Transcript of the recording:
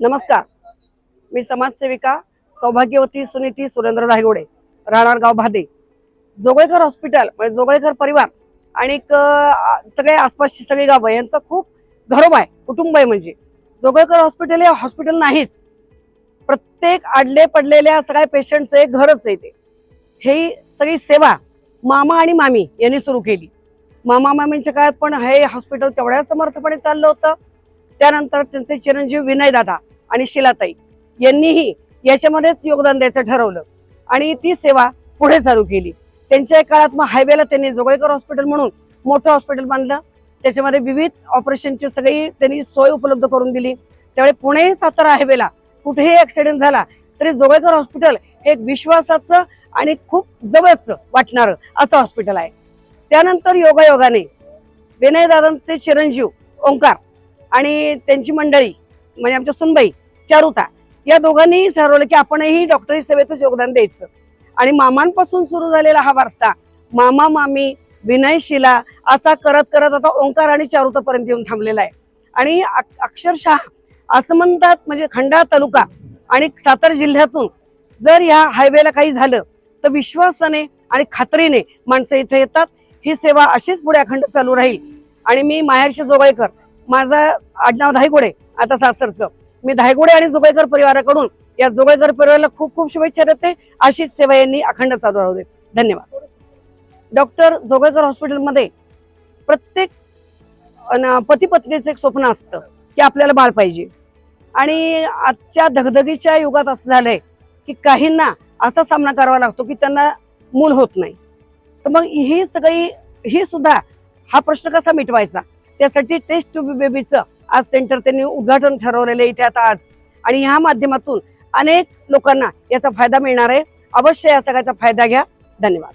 नमस्कार. मी समाजसेविका सौभाग्यवती सुनीती सुरेंद्र रायगोडे राहणार गाव भादे. जोगळेकर हॉस्पिटल म्हणजे जोगळेकर परिवार आणि सगळे आसपासची सगळी गावं यांचं खूप घरोबा आहे कुटुंब आहे म्हणजे. जोगळेकर हॉस्पिटल हे हॉस्पिटल नाहीच. प्रत्येक आडले पडलेल्या सगळ्या पेशंटचं एक घरच आहे ते. हे सगळी सेवा मामा आणि मामी यांनी सुरू केली. मामा मामींच्या काळात पण हे हॉस्पिटल तेवढ्या समर्थपणे चाललं होतं. त्यानंतर त्यांचे चिरंजीव विनयदादा आणि शिलाताई यांनीही याच्यामध्येच योगदान द्यायचं ठरवलं. आणि ती सेवा पुढे चालू केली. त्यांच्या काळात मग हायवेला त्यांनी जोगळेकर हॉस्पिटल म्हणून मोठं हॉस्पिटल बांधलं. त्याच्यामध्ये विविध ऑपरेशनची सगळी त्यांनी सोय उपलब्ध करून दिली. त्यावेळी पुणे सातारा हायवेला कुठेही ॲक्सिडेंट झाला तरी जोगळेकर हॉस्पिटल हे एक विश्वासाचं आणि खूप जवळचं वाटणारं असं हॉस्पिटल आहे. त्यानंतर योगायोगाने विनयदादांचे चिरंजीव ओंकार आणि त्यांची मंडळी म्हणजे आमच्या सुनबाई चारुता या दोघांनीही ठरवलं की आपणही डॉक्टरी सेवेतच योगदान द्यायचं. आणि मामांपासून सुरू झालेला हा वारसा मामा मामी विनयशिला असा करत करत आता ओंकार आणि चारुतापर्यंत येऊन थांबलेला आहे. आणि अक्षरशः असं म्हणतात म्हणजे खंडा तालुका आणि सातारा जिल्ह्यातून जर या हायवेला काही झालं तर विश्वासाने आणि खात्रीने माणसं इथे येतात. ही सेवा अशीच पुढे अखंड चालू राहील. आणि मी माहेरशी जोगळेकर माझं आडनाव धायगुडे आता सासरचं. मी धायगुडे आणि जोगळेकर परिवाराकडून या जोगळेकर परिवाराला खूप खूप शुभेच्छा देते. अशीच सेवा यांनी अखंड चालू राहू दे. धन्यवाद. डॉक्टर जोगळेकर हॉस्पिटलमध्ये प्रत्येक पती पत्नीचं एक स्वप्न असतं की आपल्याला बाळ पाहिजे. आणि आजच्या धगधगीच्या युगात असं झालंय की काहींना असा सामना करावा लागतो की त्यांना मूल होत नाही. तर मग ही सगळी ही सुद्धा हा प्रश्न कसा मिटवायचा? त्यासाठी टेस्ट टू बी बेबीचं आज सेंटर त्यांनी उद्घाटन ठरवलेलं आहे इथे आता आज. आणि ह्या माध्यमातून अनेक लोकांना याचा फायदा मिळणार आहे. अवश्य या सगळ्याचा फायदा घ्या. धन्यवाद.